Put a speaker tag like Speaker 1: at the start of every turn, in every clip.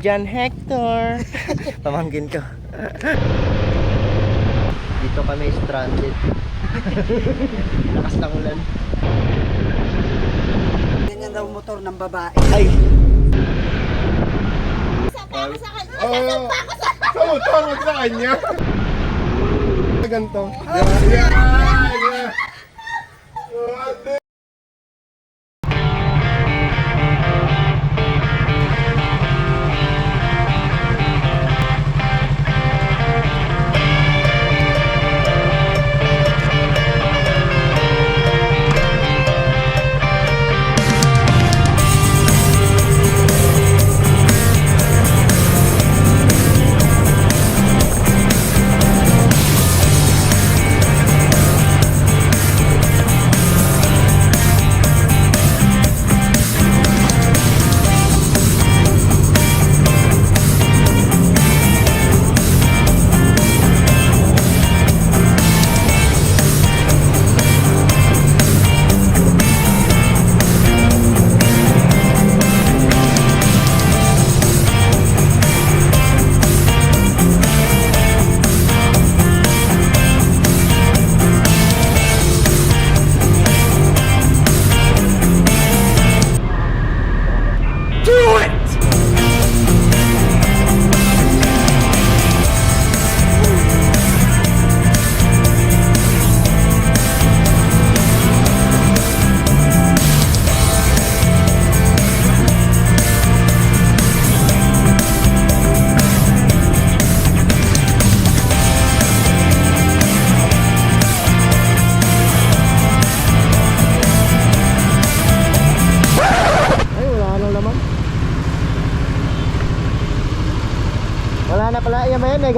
Speaker 1: John Hector. Pamangkin ko. Dito kami stranded. Lakas ng ulan.
Speaker 2: Ganyan daw motor ng babae.
Speaker 1: Ay!
Speaker 3: Oo. Sa motor, wag sa kanya. Ganto. Yeah, yeah, yeah.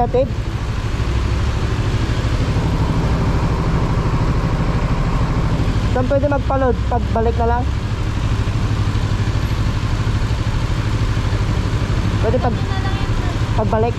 Speaker 1: Negative? Saan pwede magpaload? Pagbalik na lang? Pwede pag... Pagbalik?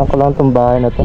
Speaker 1: Titignan ko lang itong bahay na to.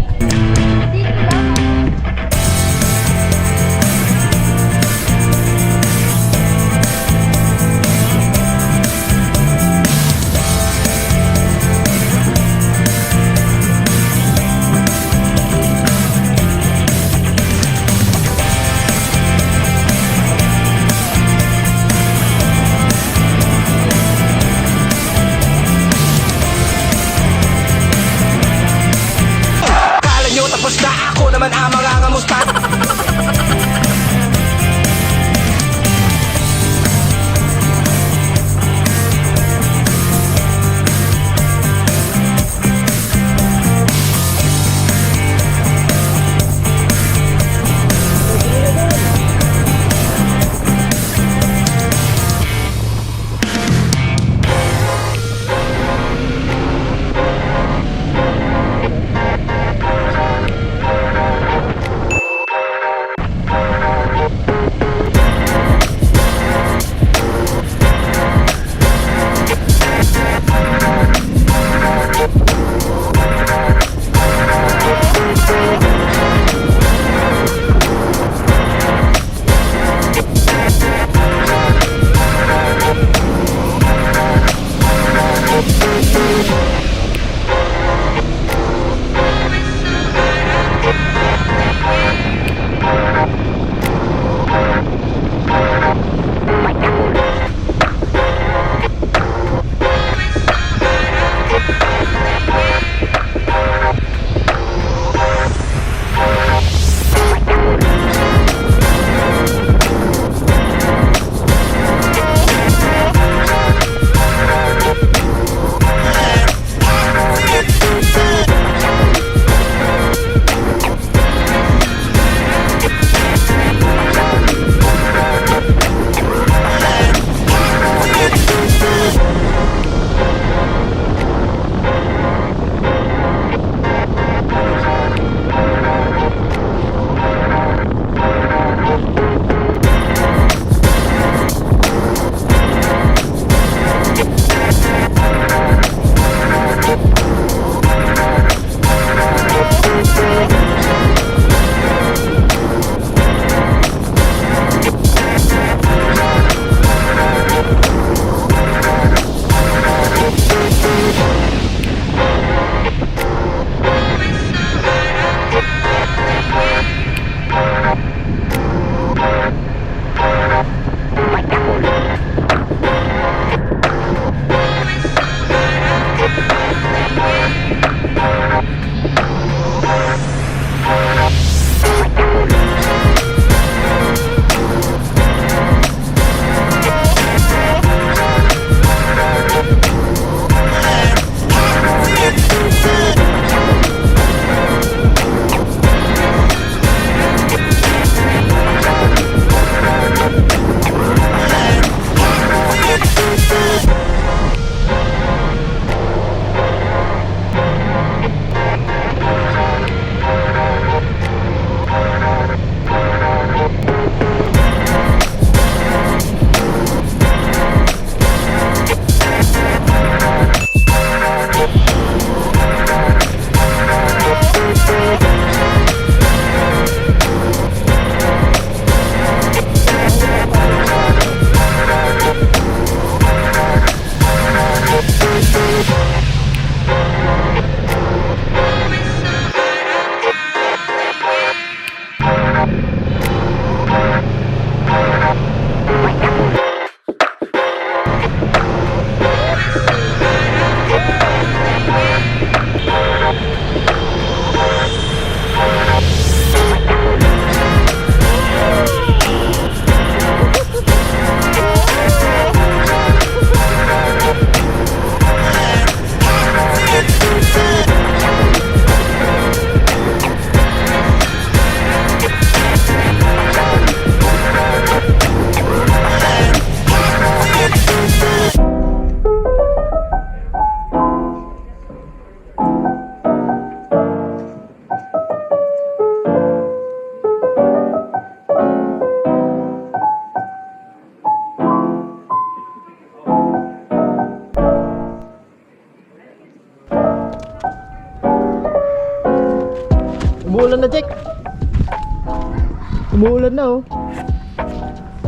Speaker 1: Umuulan na, oh.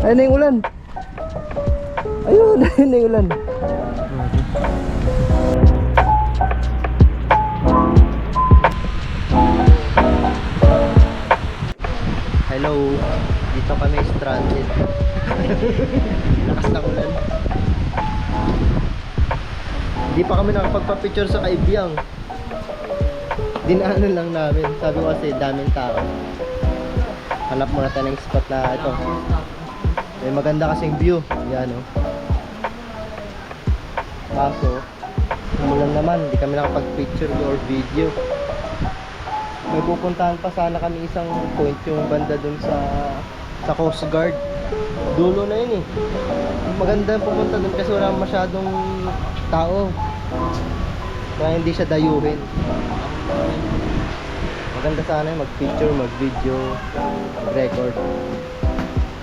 Speaker 1: Ayun na yung ulan. Ayun, ayun na yung ulan. Hello. Dito kami stranded. Lakas ng ulan. Hindi pa kami nakapagpa-picture sa kaibiyang. Dinaanan lang namin. Sabi ko kasi daming tao. Hanap muna tayo ng spot na ito. May maganda kasing view. Yan oh. Kaso, umulan naman. Hindi kami nakapag-picture or video. May pupuntahan pa sana kami isang point yung banda dun sa sa Coast Guard. Dulo na yun eh. Maganda pumunta dun kasi wala masyadong tao. Kaya hindi siya dayuhin. Maganda sana yung mag-picture, mag-video, mag-record.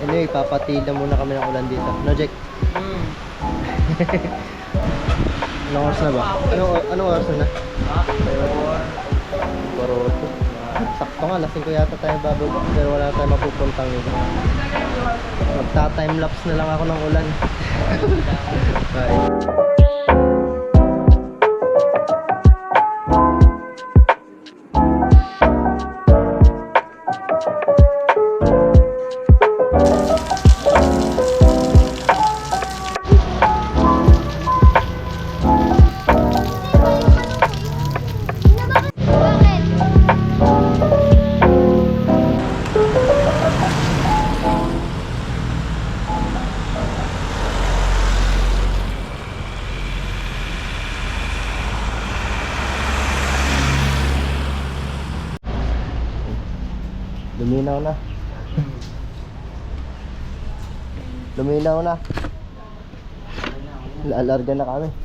Speaker 1: Anyway, papatila muna kami ng ulan dito. No, Jack? Anong oras na ba? Anong, anong oras na na? Poroto. Sakto nga, lasing ko yata tayo bababa. Pero wala tayong mapupuntang nito. Magta-time lapse na lang ako ng ulan. Bye. Luminaw na. Luminaw na. Lalarga na kami.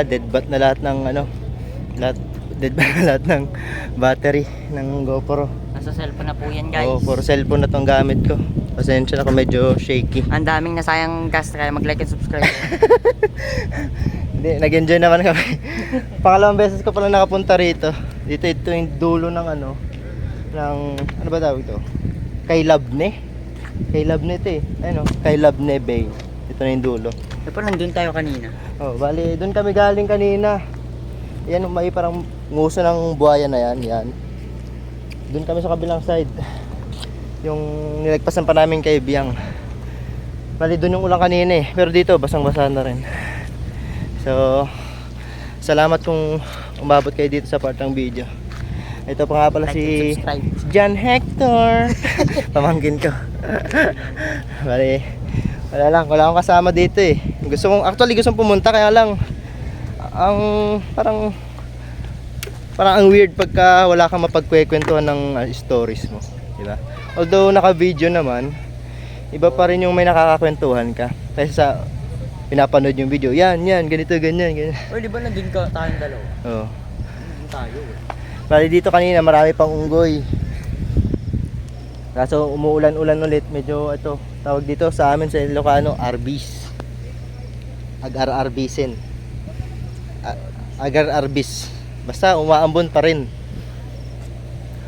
Speaker 1: Ah, dead bat na lahat ng ano, lahat dead bat na lahat ng battery ng GoPro.
Speaker 4: Nasa cellphone na po yan guys.
Speaker 1: Oh, for cellphone na tong gamit ko. Pasensya na kung medyo shaky.
Speaker 4: Ang daming nasayang gas kaya mag-like and subscribe.
Speaker 1: Hindi, nag-enjoy naman kami. Pangalawang beses ko pala nakapunta rito. Dito ito yung dulo ng ano, ng, ano ba tawag ito? Kay Labne. Kay Labne ito eh. Ano, kay Labne Bay. Ito na yung dulo.
Speaker 4: Eh pa nandun tayo kanina.
Speaker 1: Oh, bali, doon kami galing kanina. Yan, may parang nguso ng buhaya na yan, yan. Doon kami sa kabilang side. Yung nilagpasan pa namin kay Biyang. Bali, doon yung ulang kanina eh. Pero dito, basang-basa na rin. So, salamat kung umabot kayo dito sa part ng video. Ito pa nga pala
Speaker 4: Like
Speaker 1: si. John Hector. Pamangkin ko. Bali, Wala lang, wala akong kasama dito eh. Gusto kong, actually gusto kong pumunta kaya lang ang parang parang ang weird pagka wala kang mapagkwekwentuhan ng uh, stories mo, di ba? Although naka-video naman, iba pa rin yung may nakakakwentuhan ka. Kasi sa pinapanood yung video, yan, yan, ganito, ganyan, ganyan.
Speaker 4: Or di ba nandun ka tayong dalawa?
Speaker 1: Oo.
Speaker 4: Nandun tayo eh.
Speaker 1: Bali dito kanina marami pang unggoy. Kaso umuulan-ulan ulit, medyo ito, tawag dito sa amin sa Ilocano, Arbis. Agar-arbisin. A- Agar-arbis. Basta umaambon pa rin.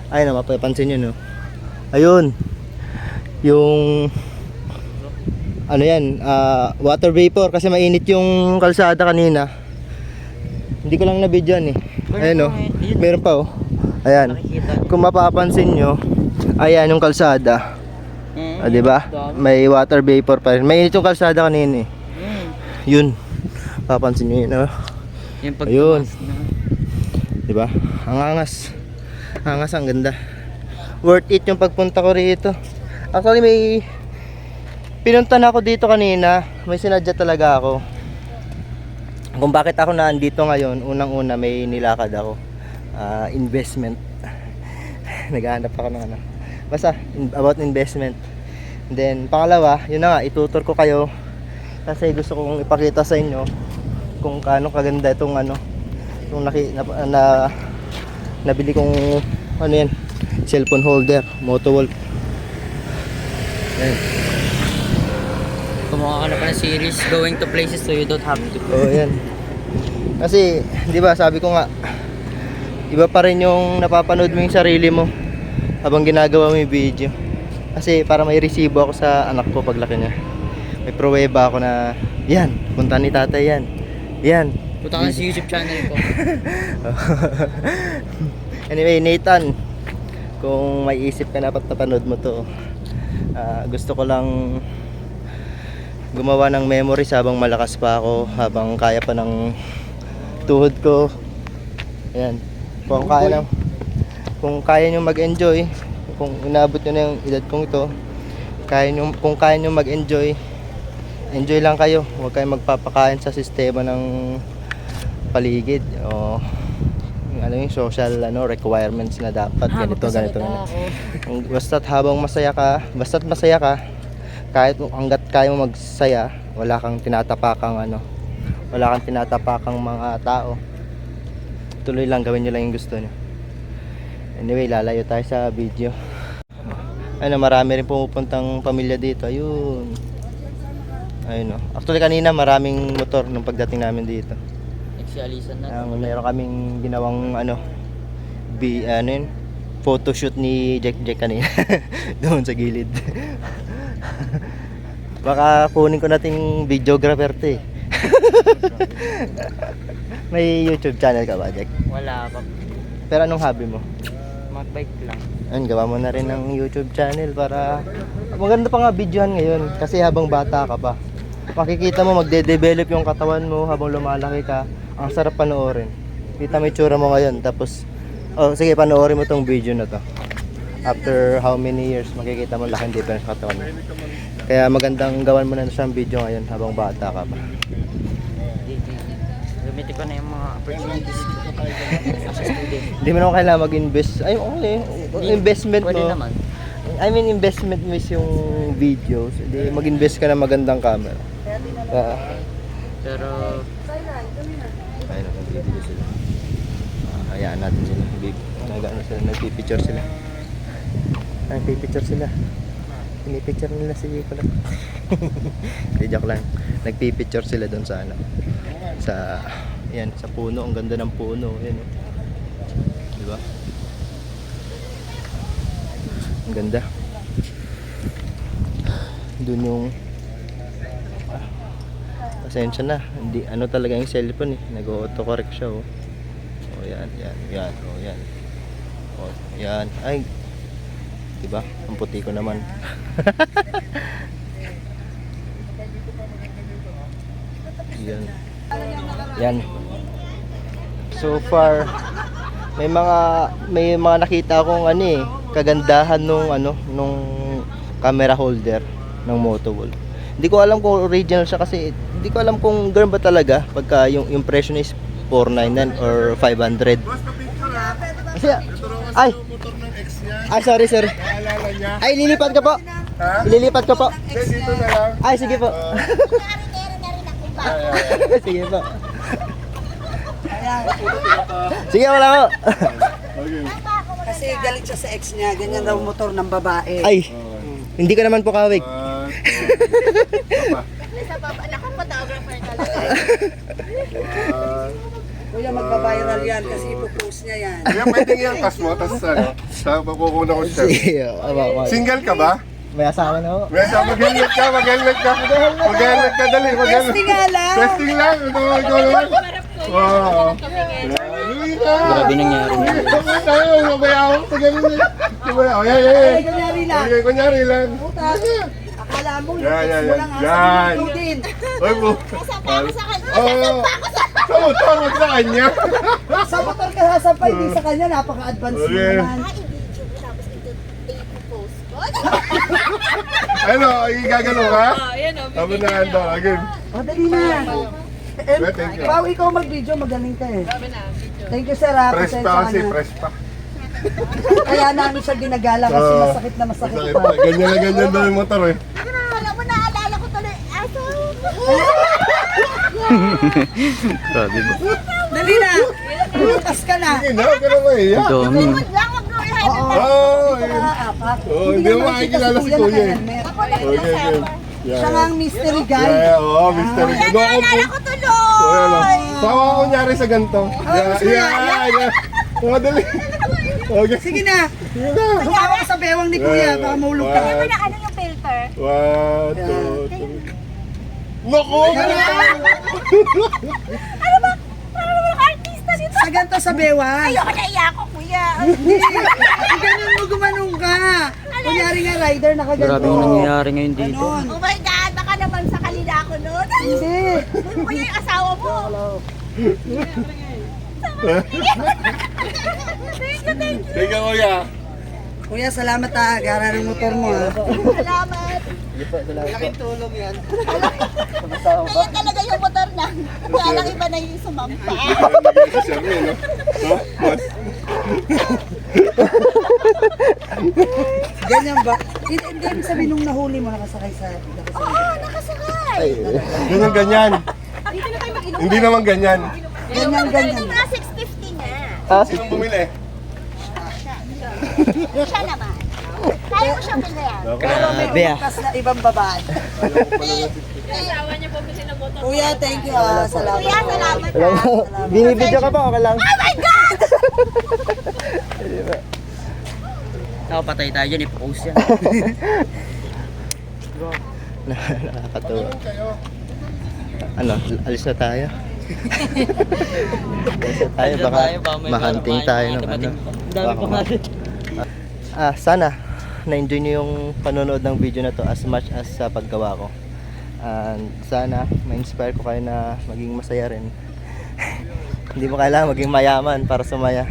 Speaker 1: Ay na, mapapansin nyo, no? Ayun. Yung ano yan, ah, water vapor kasi mainit yung kalsada kanina. Hindi ko lang na-videoan eh. Ayan oh. Meron pa oh. Ayan. Kung mapapansin nyo, ayan yung kalsada.
Speaker 4: Mm,
Speaker 1: Ah, 'di ba? May water vapor pa rin. Mainit yung kalsada kanina eh.
Speaker 4: Mm.
Speaker 1: Yun. Papansin nyo yun, oh.
Speaker 4: Yung pag
Speaker 1: Ayun.
Speaker 4: na.
Speaker 1: 'Di ba? Ang angas. Angas ang ganda. Worth it yung pagpunta ko rito. Actually may pinunta na ako dito kanina. May sinadya talaga ako. Kung bakit ako naandito ngayon, unang-una may nilakad ako. Ah, investment. Naghahanap ako ng ano. Basta about investment. Then pangalawa, yun na nga, itutur ko kayo kasi gusto kong ipakita sa inyo kung kaano kaganda itong ano yung naki, na, na nabili kong ano yan cellphone holder Motowolf Ayan.
Speaker 4: Kumuha ka na pa ng series going to places so you don't have to.
Speaker 1: Oo, yan. Kasi, di ba, sabi ko nga, iba pa rin yung napapanood mo yung sarili mo habang ginagawa mo yung video. Kasi para may resibo ako sa anak ko paglaki niya. May pruweba ako na, yan, punta ni tatay yan. Yan.
Speaker 4: Punta ka sa YouTube channel ko.
Speaker 1: anyway, Nathan, kung may isip ka na napanood mo to, ah, gusto ko lang gumawa ng memories habang malakas pa ako, habang kaya pa ng tuhod ko. Ayan. Kung kaya lang, kung kaya nyo mag-enjoy, kung inabot nyo na yung edad kong ito, kaya nyo, kung kaya nyo mag-enjoy, enjoy lang kayo. Huwag kayong magpapakain sa sistema ng paligid o yung ano yung social ano requirements na dapat ganito ganito ganito. Kung basta't habang masaya ka, basta't masaya ka, kahit hanggat kaya mo magsaya, wala kang tinatapakang ano, wala kang tinatapakang mga tao. Tuloy lang gawin niyo lang yung gusto niyo. Anyway, lalayo tayo sa video. Ano, marami rin pumupuntang pamilya dito. Ayun. Ayun no. Actually kanina maraming motor nung pagdating namin dito.
Speaker 4: Nagsialisan na.
Speaker 1: Ang meron kaming ginawang ano, bi, ano yun, photoshoot ni Jack Jack kanina. Doon sa gilid. Baka kunin ko nating videographer to eh. May YouTube channel ka ba, Jack?
Speaker 4: Wala pa.
Speaker 1: Pero anong hobby mo?
Speaker 4: Magbike lang.
Speaker 1: Ayun, gawa mo na rin ng YouTube channel para maganda pa nga videohan ngayon kasi habang bata ka pa. Makikita mo magde-develop yung katawan mo habang lumalaki ka. Ang sarap panoorin. Kita mo yung tsura mo ngayon tapos oh sige panoorin mo tong video na to. After how many years makikita mo laking difference katawan mo. Kaya magandang gawan mo na siyang video ngayon habang bata ka pa.
Speaker 4: Gamitin ko na yung mga opportunities ko. As a student.
Speaker 1: Hindi mo naman kailangan mag-invest. Ay, okay. Investment
Speaker 4: Pwede
Speaker 1: mo.
Speaker 4: naman.
Speaker 1: I mean, investment mo is yung videos. Hindi, mag-invest ka ng magandang camera. Ah,
Speaker 4: Pero
Speaker 1: ayun, nagbibigay sila. Ah, hayaan natin sila. Bib- Nag-ano sila, nagpipicture sila. Ah, Nagpipicture sila. Pinipicture nila si Nicola. Hindi, joke lang. Nagpipicture sila doon sa ano. Sa, yan, sa puno. Ang ganda ng puno. Yan, oh. Di ba? Ang ganda. Doon yung ah, pasensya na. Hindi ano talaga yung cellphone eh. Nag-autocorrect siya oh. Oh, yan, yan, yan. Oh, yan. Oh, yan. Ay. 'Di ba? Ang puti ko naman. yan. Yan. So far may mga may mga nakita akong ano eh kagandahan nung ano nung camera holder ng Motowolf. Hindi ko alam kung original siya kasi hindi ko alam kung ganun ba talaga pagka yung niya is 499 or 500.
Speaker 3: Boss, pa-picture ha.
Speaker 1: Kasi ay, Ay sorry sir.
Speaker 3: Naalala niya.
Speaker 1: Ay lilipat ka po.
Speaker 3: Ha?
Speaker 1: Lilipat ko po.
Speaker 3: Hindi, dito na lang.
Speaker 1: Ay sige po. sige po. Sige wala po.
Speaker 3: Okay.
Speaker 2: Kasi galit siya sa ex niya, ganyan daw motor ng babae.
Speaker 1: Ay, hindi ka naman po kawig.
Speaker 3: One, two, Papa. One.
Speaker 2: Kuya, magbabiral yan kasi ipopost niya yan.
Speaker 3: Kaya pwede nga kas mo, tapos ano, sa pakukuna ko siya.
Speaker 1: Sige, aba, aba.
Speaker 3: Single ka ba?
Speaker 1: May asawa na ako.
Speaker 3: Mesa, mag-helmet ka, mag-helmet ka. Mag-helmet ka, dali, mag-helmet.
Speaker 2: Testing nga lang.
Speaker 3: Testing lang, ito, ito lang. Wow.
Speaker 4: Grabe nangyari.
Speaker 3: Sabay tayo, sabay ako. Sabay ako. Sabay ako. Yan, yan, yan.
Speaker 2: Ay, kunyari lang.
Speaker 3: Okay, kunyari lang.
Speaker 2: Akala mo,
Speaker 3: Yan, yan,
Speaker 2: ipopost mo
Speaker 3: yan.
Speaker 2: lang ha.
Speaker 3: Yan.
Speaker 2: Ikaw din.
Speaker 3: Oy, po. Oo. Sa motor, wag sa kanya.
Speaker 2: Sa motor ka sasampay, hindi sa kanya, napaka-advance mo
Speaker 3: Okay.
Speaker 2: naman.
Speaker 3: Ano, igagano ka? Sabi na ando, again.
Speaker 2: O, dali na. Eh,
Speaker 3: Well, thank you.
Speaker 2: Pao, ikaw mag-video, magaling ka eh. Thank you, sir. ha.
Speaker 3: Press
Speaker 2: Pasensya
Speaker 3: pa
Speaker 2: ka
Speaker 3: kasi,
Speaker 2: na.
Speaker 3: press pa.
Speaker 2: Kaya namin siya ginagala kasi
Speaker 3: Oo.
Speaker 2: masakit na masakit
Speaker 3: Masakit
Speaker 2: pa.
Speaker 3: pa. Ganyan na ganyan daw yung motor eh.
Speaker 5: Alam mo, naalala ko tuloy. Aso!
Speaker 4: Grabe ba?
Speaker 2: Dali na. Bukas ka na.
Speaker 3: Hindi na, pero maiya.
Speaker 4: Ang dami.
Speaker 2: Oo. Ka
Speaker 3: hindi mo makikilala si Kuya eh. Okay, okay.
Speaker 2: Siya nga ang mystery guy.
Speaker 3: Yeah, oo, Mr.
Speaker 5: Yan,
Speaker 3: Ano ako
Speaker 5: naalala ko tuloy.
Speaker 3: Tawa ko kunyari sa ganito. Yeah,
Speaker 2: gusto
Speaker 3: yeah, yeah, yeah. Oo, dali. Okay.
Speaker 2: Sige na.
Speaker 3: Sige na.
Speaker 2: Humawa ka sa bewang ni Kuya. Baka maulog ka.
Speaker 5: Na ano yung filter?
Speaker 3: One, two, three. Naku!
Speaker 5: Ano ba? Parang naman artista dito.
Speaker 2: Sa ganito sa bewang.
Speaker 5: Ayoko na iya ko, kuya.
Speaker 2: Hindi. Ganun mo gumanong ka. Kunyari nga rider, nakaganto.
Speaker 4: Grabe yung nangyayari ngayon dito.
Speaker 2: Ganon.
Speaker 5: Oh my God, baka naman sa kanila ako noon.
Speaker 2: Hindi.
Speaker 5: Kuya yung asawa mo. Thank you, thank you.
Speaker 3: Teka, kuya.
Speaker 2: Kuya, salamat ha. Gara ng motor mo ha.
Speaker 5: Salamat.
Speaker 2: Laking tulong yan.
Speaker 5: Kaya talaga yung motor na. Kaya lang iba na yung sumampa.
Speaker 3: Eh, no? No? Boss?
Speaker 2: Ganyan ba? Hindi, hindi sabihin nung nahuli mo, nakasakay sa... Nakasakay.
Speaker 5: Oo, nakasakay.
Speaker 3: Ganyan, ganyan.
Speaker 5: Dito na tayo mag-inom.
Speaker 3: Hindi naman ganyan.
Speaker 2: Ganyan, ganyan.
Speaker 5: Ito na 650 nga.
Speaker 1: Ah,
Speaker 3: Sinong bumili?
Speaker 5: Siya naman. Kaya ko siyang bilhin.
Speaker 1: Grabe ah.
Speaker 2: Na ibang babae. Kuya, thank you ha. Salamat.
Speaker 5: Kuya, salamat
Speaker 1: Alam
Speaker 5: ha.
Speaker 1: mo, binibidyo ka pa, okay lang.
Speaker 5: Oh my God!
Speaker 4: Nakapatay tayo dyan, ipopost yan.
Speaker 1: Nakakatuwa. Ano, alis na tayo. alis na tayo, baka mahanting tayo ng ano.
Speaker 4: Ang dami pa natin.
Speaker 1: Ah, sana na-enjoy niyo yung panonood ng video na to as much as sa paggawa ko. And sana ma-inspire ko kayo na maging masaya rin. Hindi mo kailangan maging mayaman para sumaya.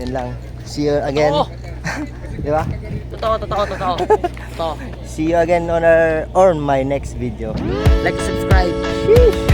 Speaker 1: Yan lang. See you again.
Speaker 4: Oo.
Speaker 1: Di ba?
Speaker 4: Totoo, totoo, totoo. Totoo.
Speaker 1: See you again on our on my next video.
Speaker 4: Like, subscribe.